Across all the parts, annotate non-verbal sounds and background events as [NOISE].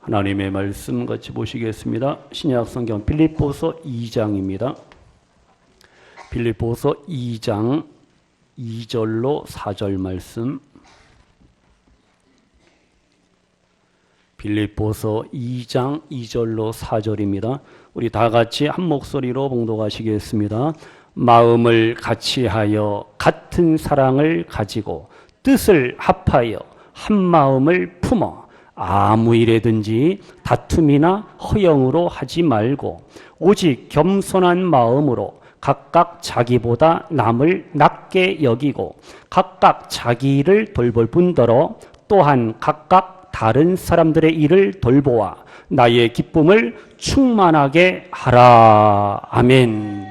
하나님의 말씀 같이 보시겠습니다. 신약 성경 빌립보서 2장입니다. 빌립보서 2장 2절로 4절 말씀. 빌립보서 2장 2절로 4절입니다. 우리 다 같이 한 목소리로 봉독하시겠습니다. 마음을 같이하여 같은 사랑을 가지고 뜻을 합하여 한 마음을 품어 아무 일에든지 다툼이나 허영으로 하지 말고 오직 겸손한 마음으로 각각 자기보다 남을 낮게 여기고 각각 자기 일을 돌볼 뿐더러 또한 각각 다른 사람들의 일을 돌보아 나의 기쁨을 충만하게 하라. 아멘.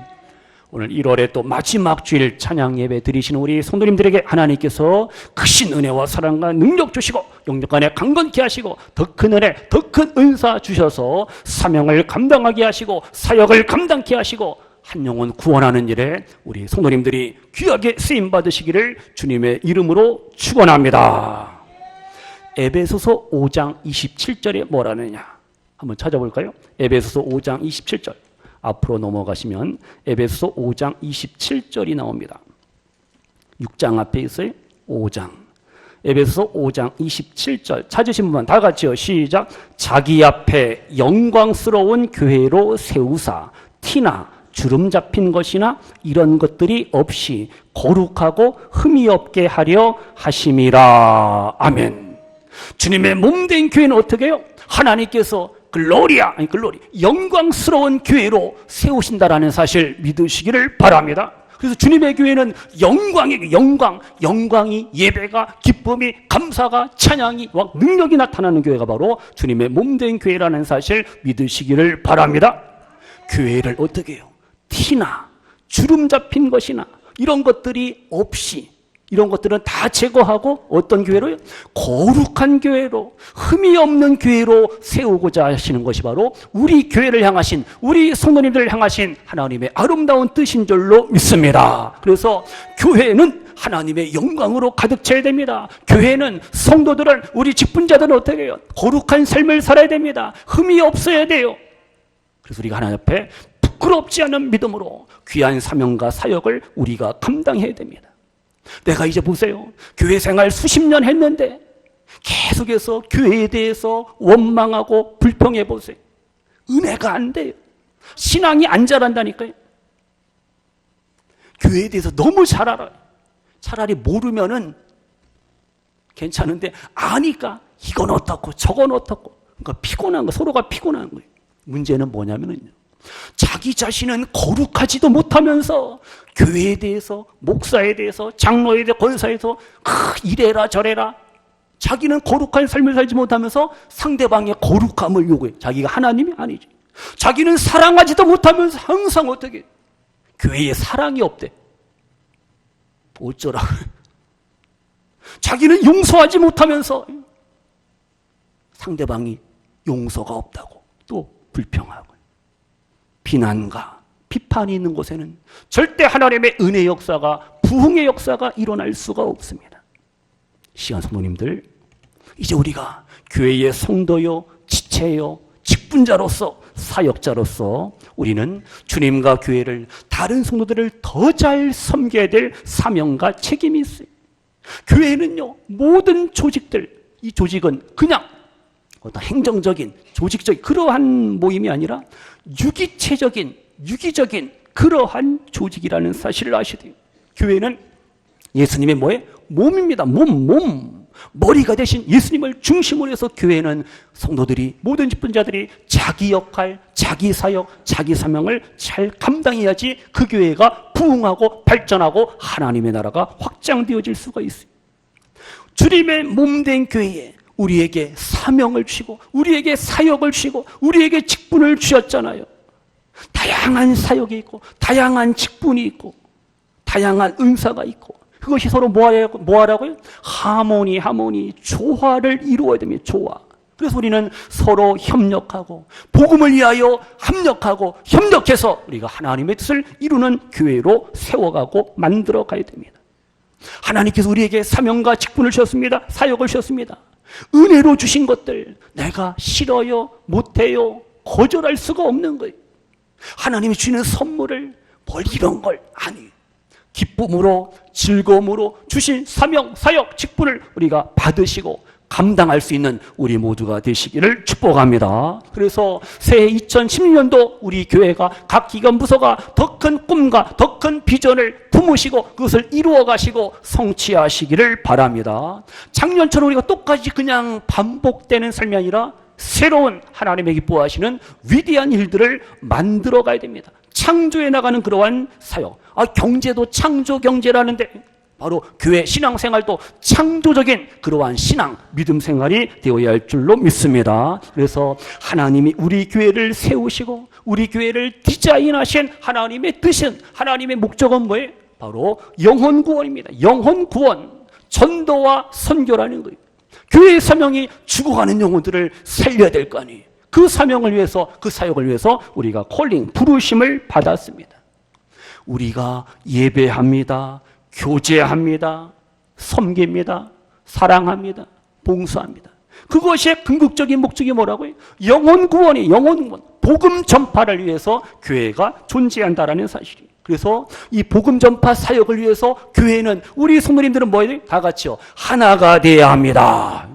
오늘 1월에 또 마지막 주일 찬양 예배 드리시는 우리 성도님들에게 하나님께서 크신 은혜와 사랑과 능력 주시고 영역 안에 강건케 하시고 더 큰 은혜, 더 큰 은사 주셔서 사명을 감당하게 하시고 사역을 감당케 하시고 한 영혼 구원하는 일에 우리 성도님들이 귀하게 쓰임 받으시기를 주님의 이름으로 축원합니다. 에베소서 5장 27절에 뭐라느냐? 한번 찾아볼까요? 에베소서 5장 27절. 앞으로 넘어가시면 에베소 5장 27절이 나옵니다. 6장 앞에 있어요. 5장. 에베소 5장 27절 찾으신 분만 다 같이요. 시작. 자기 앞에 영광스러운 교회로 세우사 티나 주름 잡힌 것이나 이런 것들이 없이 거룩하고 흠이 없게 하려 하심이라. 아멘. 주님의 몸 된 교회는 어떻게 해요? 하나님께서 글로리아 아니 글로리 영광스러운 교회로 세우신다라는 사실 믿으시기를 바랍니다. 그래서 주님의 교회는 영광이 영광 영광이 예배가 기쁨이 감사가 찬양이 와 능력이 나타나는 교회가 바로 주님의 몸 된 교회라는 사실 믿으시기를 바랍니다. 교회를 어떻게 해요? 티나 주름 잡힌 것이나 이런 것들이 없이 이런 것들은 다 제거하고 어떤 교회로요? 거룩한 교회로 흠이 없는 교회로 세우고자 하시는 것이 바로 우리 교회를 향하신 우리 성도님들을 향하신 하나님의 아름다운 뜻인 줄로 믿습니다. 그래서 교회는 하나님의 영광으로 가득 차야 됩니다. 교회는 성도들은 우리 직분자들은 어떻게 해요? 거룩한 삶을 살아야 됩니다. 흠이 없어야 돼요. 그래서 우리가 하나님 앞에 부끄럽지 않은 믿음으로 귀한 사명과 사역을 우리가 감당해야 됩니다. 내가 이제 보세요. 교회 생활 수십 년 했는데 계속해서 교회에 대해서 원망하고 불평해 보세요. 은혜가 안 돼요. 신앙이 안 자란다니까요. 교회에 대해서 너무 잘 알아요. 차라리 모르면은 괜찮은데 아니까 이건 어떻고 저건 어떻고 그러니까 피곤한 거 서로가 피곤한 거예요. 문제는 뭐냐면은요. 자기 자신은 거룩하지도 못하면서 교회에 대해서 목사에 대해서 장로에 대해 권사에서 이래라 저래라. 자기는 거룩한 삶을 살지 못하면서 상대방의 거룩함을 요구해. 자기가 하나님이 아니지. 자기는 사랑하지도 못하면서 항상 어떻게? 교회에 사랑이 없대. 어쩌라고? 자기는 용서하지 못하면서 상대방이 용서가 없다고 또 불평하고 비난과 비판이 있는 곳에는 절대 하나님의 은혜 역사가 부흥의 역사가 일어날 수가 없습니다. 시간 성도님들, 이제 우리가 교회의 성도요, 지체요, 직분자로서 사역자로서 우리는 주님과 교회를 다른 성도들을 더 잘 섬겨야 될 사명과 책임이 있어요. 교회는요, 모든 조직들, 이 조직은 그냥 어떤 행정적인, 조직적인 그러한 모임이 아니라 유기체적인, 유기적인 그러한 조직이라는 사실을 아셔야 돼요. 교회는 예수님의 뭐에? 몸입니다. 몸, 몸. 머리가 대신 예수님을 중심으로 해서 교회는 성도들이, 모든 집분자들이 자기 역할, 자기 사역, 자기 사명을 잘 감당해야지 그 교회가 부흥하고 발전하고 하나님의 나라가 확장되어질 수가 있어요. 주님의 몸 된 교회에 우리에게 사명을 주시고 우리에게 사역을 주시고 우리에게 직분을 주셨잖아요. 다양한 사역이 있고 다양한 직분이 있고 다양한 은사가 있고 그것이 서로 뭐하라고, 뭐하라고요? 하모니 하모니 조화를 이루어야 됩니다. 조화. 그래서 우리는 서로 협력하고 복음을 위하여 합력하고 협력해서 우리가 하나님의 뜻을 이루는 교회로 세워가고 만들어 가야 됩니다. 하나님께서 우리에게 사명과 직분을 주셨습니다. 사역을 주셨습니다. 은혜로 주신 것들 내가 싫어요, 못해요, 거절할 수가 없는 거예요. 하나님이 주는 선물을 뭘 이런 걸 아니 기쁨으로 즐거움으로 주신 사명 사역 직분을 우리가 받으시고 감당할 수 있는 우리 모두가 되시기를 축복합니다. 그래서 새해 2016년도 우리 교회가 각 기관 부서가 더 큰 꿈과 더 큰 비전을 품으시고 그것을 이루어 가시고 성취하시기를 바랍니다. 작년처럼 우리가 똑같이 그냥 반복되는 삶이 아니라 새로운 하나님의 기뻐하시는 위대한 일들을 만들어 가야 됩니다. 창조해 나가는 그러한 사역. 아, 경제도 창조 경제라는데 바로 교회 신앙생활도 창조적인 그러한 신앙, 믿음 생활이 되어야 할 줄로 믿습니다. 그래서 하나님이 우리 교회를 세우시고 우리 교회를 디자인하신 하나님의 뜻은 하나님의 목적은 뭐예요? 바로 영혼 구원입니다. 영혼 구원, 전도와 선교라는 거예요. 교회의 사명이 죽어가는 영혼들을 살려야 될 거 아니에요. 그 사명을 위해서 그 사역을 위해서 우리가 콜링 부르심을 받았습니다. 우리가 예배합니다. 교제합니다. 섬깁니다. 사랑합니다. 봉사합니다. 그것의 궁극적인 목적이 뭐라고요? 영혼 구원이 영혼 구원, 복음 전파를 위해서 교회가 존재한다라는 사실이. 그래서 이 복음 전파 사역을 위해서 교회는 우리 성도님들은 뭐예요? 다 같이요. 하나가 돼야 합니다.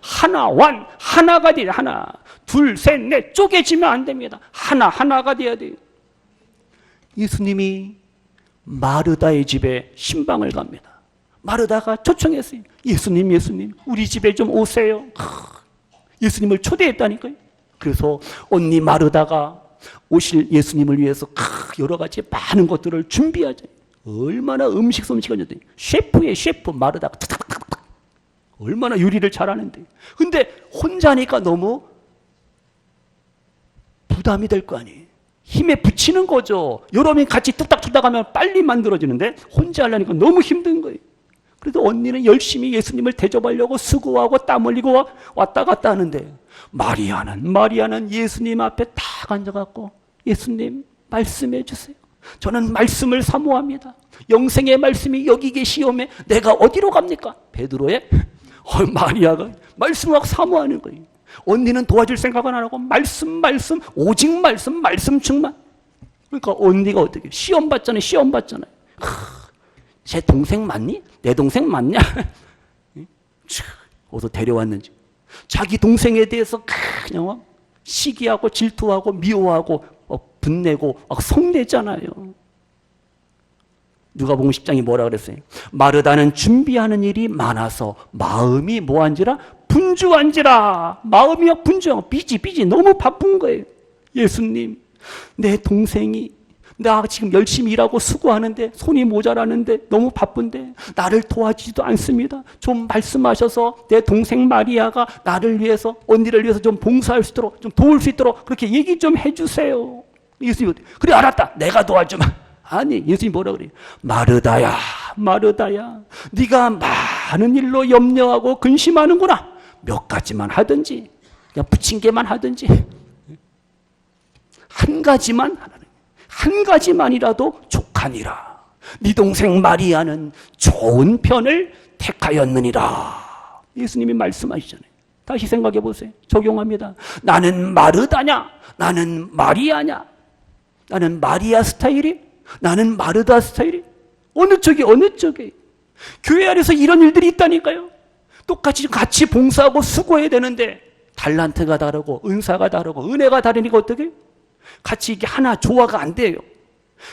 하나 완 하나가 돼야 하나 둘 셋 넷 쪼개지면 안 됩니다. 하나 하나가 돼야 돼요. 예수님이 마르다의 집에 신방을 갑니다. 마르다가 초청했어요. 예수님, 예수님, 우리 집에 좀 오세요. 예수님을 초대했다니까요. 그래서 언니 마르다가 오실 예수님을 위해서 여러 가지 많은 것들을 준비하죠. 얼마나 음식 솜씨가 셰프의 셰프 마르다가 탁탁탁탁 얼마나 요리를 잘하는데. 근데 혼자니까 너무 부담이 될 거 아니에요. 힘에 붙이는 거죠. 여러 명이 같이 뚝딱뚝딱 하면 빨리 만들어지는데 혼자 하려니까 너무 힘든 거예요. 그래도 언니는 열심히 예수님을 대접하려고 수고하고 땀 흘리고 왔다 갔다 하는데 마리아는 마리아는 예수님 앞에 딱 앉아갖고 예수님 말씀해 주세요. 저는 말씀을 사모합니다. 영생의 말씀이 여기 계시오매 내가 어디로 갑니까? 베드로의 [LAUGHS] 어, 마리아가 말씀을 막 사모하는 거예요. 언니는 도와줄 생각은 안 하고 말씀 말씀 오직 말씀 말씀 충만. 그러니까 언니가 어떻게 시험 받잖아요. 시험 받잖아요. 하, 제 동생 맞니? 내 동생 맞냐? [LAUGHS] 어디서 데려왔는지. 자기 동생에 대해서 그냥 시기하고 질투하고 미워하고 어, 분내고 성내잖아요. 누가복음 10장이 뭐라 그랬어요? 마르다는 준비하는 일이 많아서 마음이 뭐한지라 분주한지라 마음이 분주하고 삐지 삐지 너무 바쁜 거예요. 예수님, 내 동생이 나 지금 열심히 일하고 수고하는데 손이 모자라는데 너무 바쁜데 나를 도와주지도 않습니다. 좀 말씀하셔서 내 동생 마리아가 나를 위해서 언니를 위해서 좀 봉사할 수 있도록 좀 도울 수 있도록 그렇게 얘기 좀 해주세요. 예수님 그래 알았다. 내가 도와주마. 아니 예수님 뭐라 그래요? 마르다야 마르다야 네가 많은 일로 염려하고 근심하는구나. 몇 가지만 하든지 그냥 부침개만 하든지 한 가지만 한 가지만이라도 족하니라. 네 동생 마리아는 좋은 편을 택하였느니라. 예수님이 말씀하시잖아요. 다시 생각해 보세요. 적용합니다. 나는 마르다냐? 나는 마리아냐? 나는 마리아 스타일이? 나는 마르다 스타일이? 어느 쪽이 어느 쪽이? 교회 안에서 이런 일들이 있다니까요. 똑같이 같이 봉사하고 수고해야 되는데 달란트가 다르고 은사가 다르고 은혜가 다르니까 어떻게? 같이 이게 하나 조화가 안 돼요.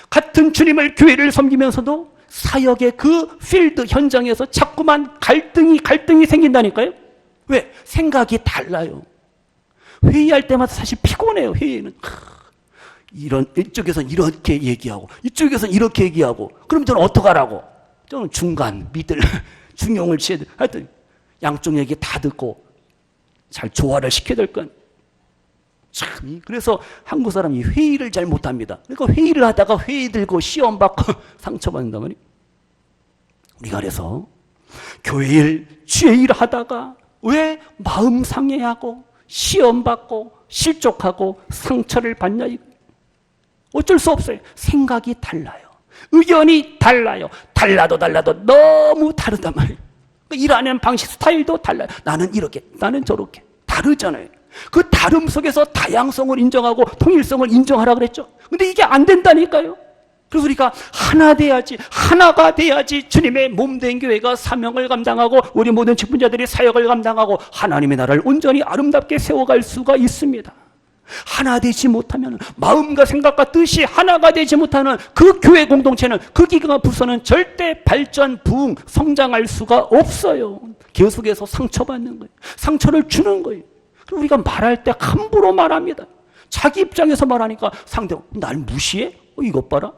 같은 주님을 교회를 섬기면서도 사역의 그 필드 현장에서 자꾸만 갈등이 갈등이 생긴다니까요. 왜? 생각이 달라요. 회의할 때마다 사실 피곤해요. 회의는 이런 이쪽에선 이렇게 얘기하고 이쪽에선 이렇게 얘기하고 그럼 저는 어떡하라고? 저는 중간 미들 [LAUGHS] 중용을 취해 하여튼 양쪽 얘기 다 듣고 잘 조화를 시켜야 될 건. 참, 그래서 한국 사람이 회의를 잘 못합니다. 그러니까 회의를 하다가 회의 들고 시험 받고 [LAUGHS] 상처받는단 말이에요. 우리가 그래서 교회일, 주일 하다가 왜 마음 상해하고 시험 받고 실족하고 상처를 받냐 어쩔 수 없어요. 생각이 달라요. 의견이 달라요. 달라도 달라도 너무 다르단 말이에요. 그 일하는 방식 스타일도 달라요. 나는 이렇게, 나는 저렇게. 다르잖아요. 그 다름 속에서 다양성을 인정하고 통일성을 인정하라 그랬죠. 근데 이게 안 된다니까요. 그래서 우리가 하나 돼야지, 하나가 돼야지 주님의 몸 된 교회가 사명을 감당하고 우리 모든 직분자들이 사역을 감당하고 하나님의 나라를 온전히 아름답게 세워갈 수가 있습니다. 하나 되지 못하면 마음과 생각과 뜻이 하나가 되지 못하는 그 교회 공동체는 그 기가 부서는 절대 발전, 부흥, 성장할 수가 없어요. 계속해서 상처받는 거예요. 상처를 주는 거예요. 그리고 우리가 말할 때 함부로 말합니다. 자기 입장에서 말하니까 상대가 날 무시해? 어, 이것 봐라.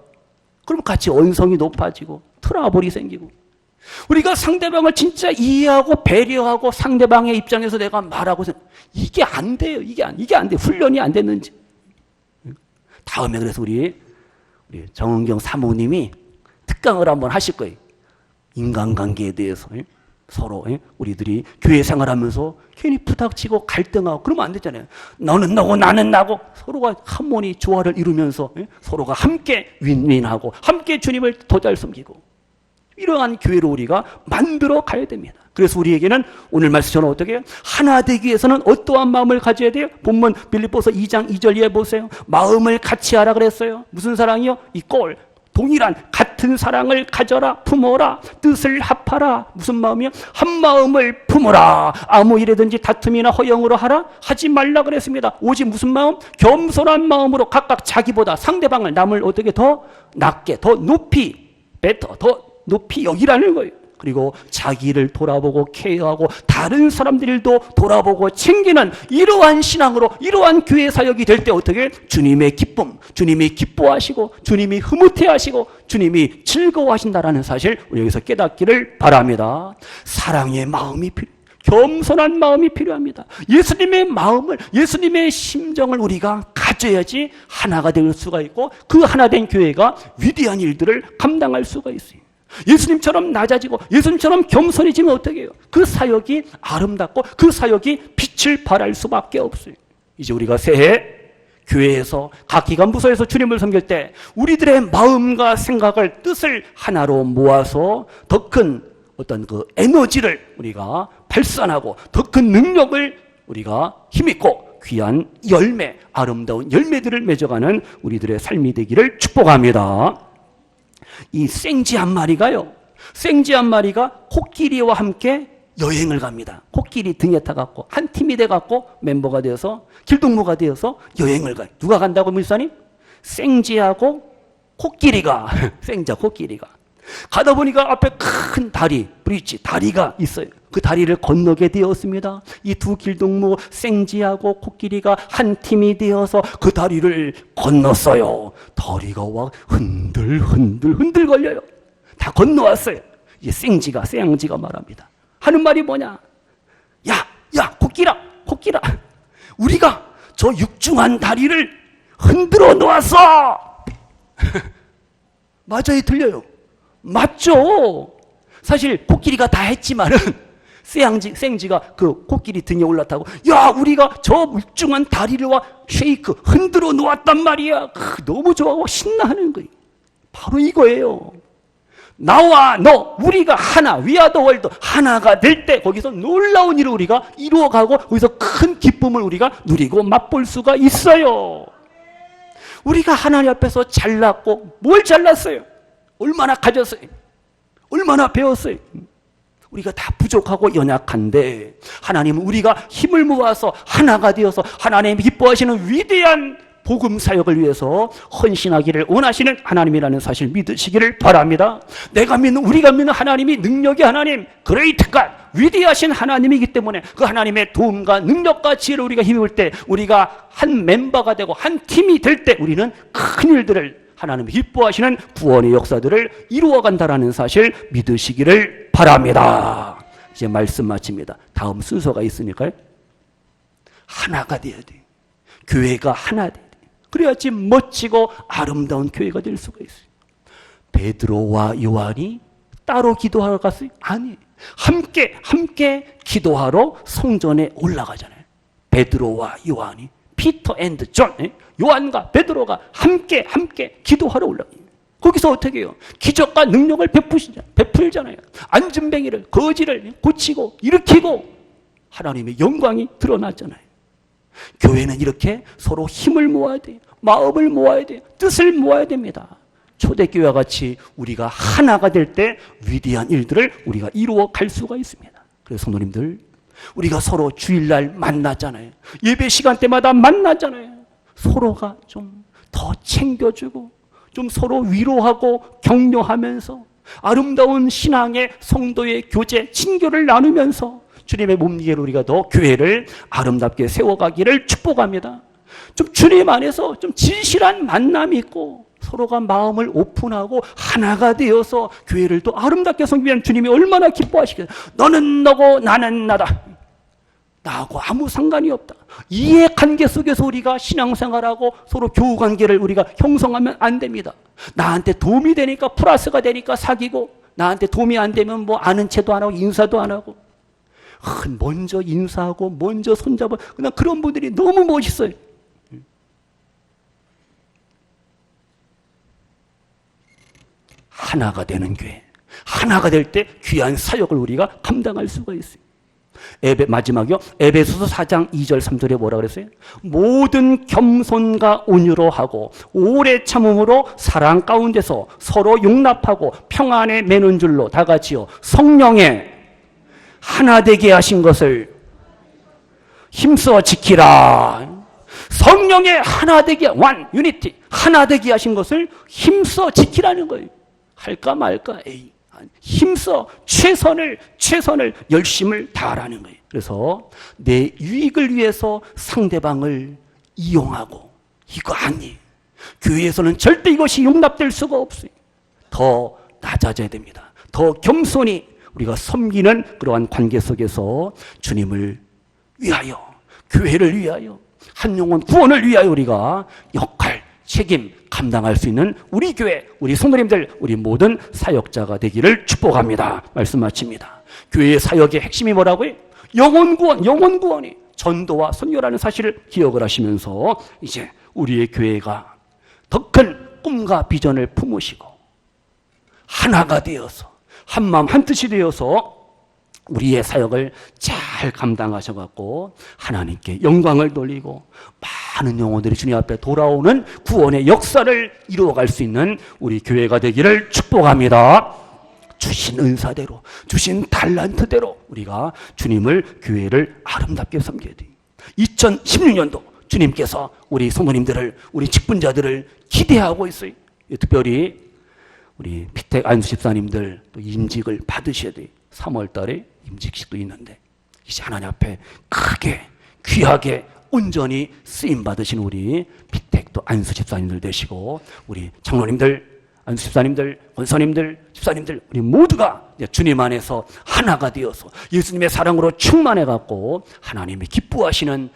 그럼 같이 언성이 높아지고 트러블이 생기고 우리가 상대방을 진짜 이해하고 배려하고 상대방의 입장에서 내가 말하고 생- 이게 안 돼요. 이게 안, 이게 안 돼. 훈련이 안 됐는지. 다음에 그래서 우리, 우리 정은경 사모님이 특강을 한번 하실 거예요. 인간관계에 대해서 예? 서로 예? 우리들이 교회 생활하면서 괜히 부닥치고 갈등하고 그러면 안 되잖아요. 너는 너고 나는 나고 서로가 한모니 조화를 이루면서 예? 서로가 함께 윈윈하고 함께 주님을 더잘 섬기고 이러한 교회로 우리가 만들어 가야 됩니다. 그래서 우리에게는 오늘 말씀 저는 어떻게 해요? 하나 되기 위해서는 어떠한 마음을 가져야 돼요? 본문 빌립보서 2장 2절 이해 보세요. 마음을 같이 하라 그랬어요. 무슨 사랑이요? 이 꼴. 동일한 같은 사랑을 가져라 품어라 뜻을 합하라 무슨 마음이요? 한 마음을 품어라 아무 일에든지 다툼이나 허영으로 하라 하지 말라 그랬습니다 오직 무슨 마음? 겸손한 마음으로 각각 자기보다 상대방을 남을 어떻게 더 낮게 더 높이 베터 더 높이 여기라는 거예요. 그리고 자기를 돌아보고 케어하고 다른 사람들도 돌아보고 챙기는 이러한 신앙으로 이러한 교회 사역이 될 때 어떻게 주님의 기쁨, 주님이 기뻐하시고 주님이 흐뭇해하시고 주님이 즐거워하신다라는 사실 여기서 깨닫기를 바랍니다. 사랑의 마음이 필요. 겸손한 마음이 필요합니다. 예수님의 마음을, 예수님의 심정을 우리가 가져야지 하나가 될 수가 있고 그 하나 된 교회가 위대한 일들을 감당할 수가 있어요. 예수님처럼 낮아지고 예수님처럼 겸손해지면 어떻게 해요? 그 사역이 아름답고 그 사역이 빛을 발할 수밖에 없어요. 이제 우리가 새해 교회에서 각 기관 부서에서 주님을 섬길 때 우리들의 마음과 생각을 뜻을 하나로 모아서 더 큰 어떤 그 에너지를 우리가 발산하고 더 큰 능력을 우리가 힘있고 귀한 열매, 아름다운 열매들을 맺어가는 우리들의 삶이 되기를 축복합니다. 이 생쥐 한 마리가요. 생쥐 한 마리가 코끼리와 함께 여행을 갑니다. 코끼리 등에 타갖고 한 팀이 돼갖고 멤버가 되어서 길동무가 되어서 여행을 가요. 누가 간다고 물사님? 생쥐하고 코끼리가 [LAUGHS] 생자 코끼리가 가다 보니까 앞에 큰 다리 브릿지 다리가 있어요. 그 다리를 건너게 되었습니다. 이 두 길동무 생쥐하고 코끼리가 한 팀이 되어서 그 다리를 건넜어요. 다리가 막 흔들 흔들 흔들 걸려요. 다 건너왔어요. 이 생쥐가 생쥐가 말합니다. 하는 말이 뭐냐? 야, 야, 코끼라, 코끼라. 우리가 저 육중한 다리를 흔들어 놓았어. [LAUGHS] 맞아요, 들려요. 맞죠. 사실 코끼리가 다 했지만은 쌩지, 생지가 그 코끼리 등에 올라타고 야 우리가 저 물중한 다리를 와 쉐이크 흔들어 놓았단 말이야. 크, 너무 좋아하고 신나하는 거예요 바로 이거예요. 나와 너 우리가 하나 위아더 월드 하나가 될 때 거기서 놀라운 일을 우리가 이루어가고 거기서 큰 기쁨을 우리가 누리고 맛볼 수가 있어요. 우리가 하나님 앞에서 잘났고 뭘 잘났어요? 얼마나 가졌어요? 얼마나 배웠어요 우리가 다 부족하고 연약한데 하나님은 우리가 힘을 모아서 하나가 되어서 하나님 기뻐하시는 위대한 복음 사역을 위해서 헌신하기를 원하시는 하나님이라는 사실 믿으시기를 바랍니다. 내가 믿는 우리가 믿는 하나님이 능력의 하나님, 그레이트 갓, 위대하신 하나님이기 때문에 그 하나님의 도움과 능력과 지혜를 우리가 힘입을 때 우리가 한 멤버가 되고 한 팀이 될 때 우리는 큰 일들을 하나님 기뻐하시는 구원의 역사들을 이루어간다라는 사실 믿으시기를 바랍니다. 이제 말씀 마칩니다. 다음 순서가 있으니까요. 하나가 돼야 돼. 교회가 하나 돼. 그래야지 멋지고 아름다운 교회가 될 수가 있어요. 베드로와 요한이 따로 기도하러 갔어요? 아니. 함께 함께 기도하러 성전에 올라가잖아요. 베드로와 요한이 피터 앤드 존 예? 요한과 베드로가 함께 함께 기도하러 올라가요. 거기서 어떻게 해요? 기적과 능력을 베푸시잖아요. 베풀잖아요. 안전뱅이를, 거지를 고치고, 일으키고, 하나님의 영광이 드러났잖아요. 교회는 이렇게 서로 힘을 모아야 돼요. 마음을 모아야 돼요. 뜻을 모아야 됩니다. 초대교회와 같이 우리가 하나가 될 때 위대한 일들을 우리가 이루어 갈 수가 있습니다. 그래서 성도님들, 우리가 서로 주일날 만나잖아요. 예배 시간 때마다 만나잖아요. 서로가 좀 더 챙겨주고, 좀 서로 위로하고 격려하면서 아름다운 신앙의 성도의 교제, 친교를 나누면서 주님의 몸무게로 우리가 더 교회를 아름답게 세워가기를 축복합니다. 좀 주님 안에서 좀 진실한 만남이 있고 서로가 마음을 오픈하고 하나가 되어서 교회를 또 아름답게 섬기면 주님이 얼마나 기뻐하시겠어요. 너는 너고 나는 나다. 나하고 아무 상관이 없다. 이해 관계 속에서 우리가 신앙생활하고 서로 교우 관계를 우리가 형성하면 안 됩니다. 나한테 도움이 되니까 플러스가 되니까 사귀고 나한테 도움이 안 되면 뭐 아는 체도 안 하고 인사도 안 하고 큰 먼저 인사하고 먼저 손잡아 그냥 그런 분들이 너무 멋있어요. 하나가 되는 교회, 하나가 될 때 귀한 사역을 우리가 감당할 수가 있어요. 에베 마지막이요. 에베소서 4장 2절 3절에 뭐라 그랬어요? 모든 겸손과 온유로 하고 오래 참음으로 사랑 가운데서 서로 용납하고 평안에 매는 줄로 다 같이요. 성령에 하나 되게 하신 것을 힘써 지키라. 성령의 하나 되게 완 유니티 하나 되게 하신 것을 힘써 지키라는 거예요. 할까 말까 에이 힘써 최선을 최선을 열심을 다하라는 거예요. 그래서 내 유익을 위해서 상대방을 이용하고 이거 아니에요. 교회에서는 절대 이것이 용납될 수가 없어요. 더 낮아져야 됩니다. 더 겸손히 우리가 섬기는 그러한 관계 속에서 주님을 위하여 교회를 위하여 한 영혼 구원을 위하여 우리가 역할 책임 감당할 수 있는 우리 교회, 우리 성도님들, 우리 모든 사역자가 되기를 축복합니다. 말씀 마칩니다. 교회의 사역의 핵심이 뭐라고요? 영혼 구원, 영혼 구원이 전도와 선교라는 사실을 기억을 하시면서 이제 우리의 교회가 더 큰 꿈과 비전을 품으시고 하나가 되어서 한 마음 한 뜻이 되어서 우리의 사역을 잘 감당하셔 갖고 하나님께 영광을 돌리고 많은 영혼들이 주님 앞에 돌아오는 구원의 역사를 이루어갈 수 있는 우리 교회가 되기를 축복합니다. 주신 은사대로, 주신 달란트대로 우리가 주님을 교회를 아름답게 섬겨야 돼요. 2016년도 주님께서 우리 성도님들을, 우리 직분자들을 기대하고 있어요. 특별히 우리 피택 안수 집사님들 또 임직을 받으셔야 돼요. 3월 달에 임직식도 있는데 이제 하나님 앞에 크게 귀하게 온전히 쓰임 받으신 우리 피택도 안수 집사님들 되시고 우리 장로님들 안수 집사님들 권사님들 집사님들 우리 모두가 주님 안에서 하나가 되어서 예수님의 사랑으로 충만해 갖고 하나님이 기뻐하시는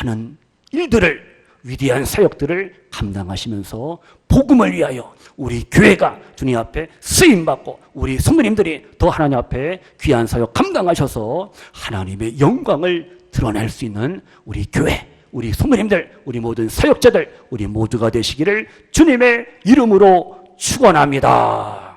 많은 일들을 위대한 사역들을 감당하시면서 복음을 위하여 우리 교회가 주님 앞에 쓰임 받고 우리 성도님들이 더 하나님 앞에 귀한 사역 감당하셔서 하나님의 영광을 드러낼 수 있는 우리 교회, 우리 성도님들, 우리 모든 사역자들, 우리 모두가 되시기를 주님의 이름으로 축원합니다.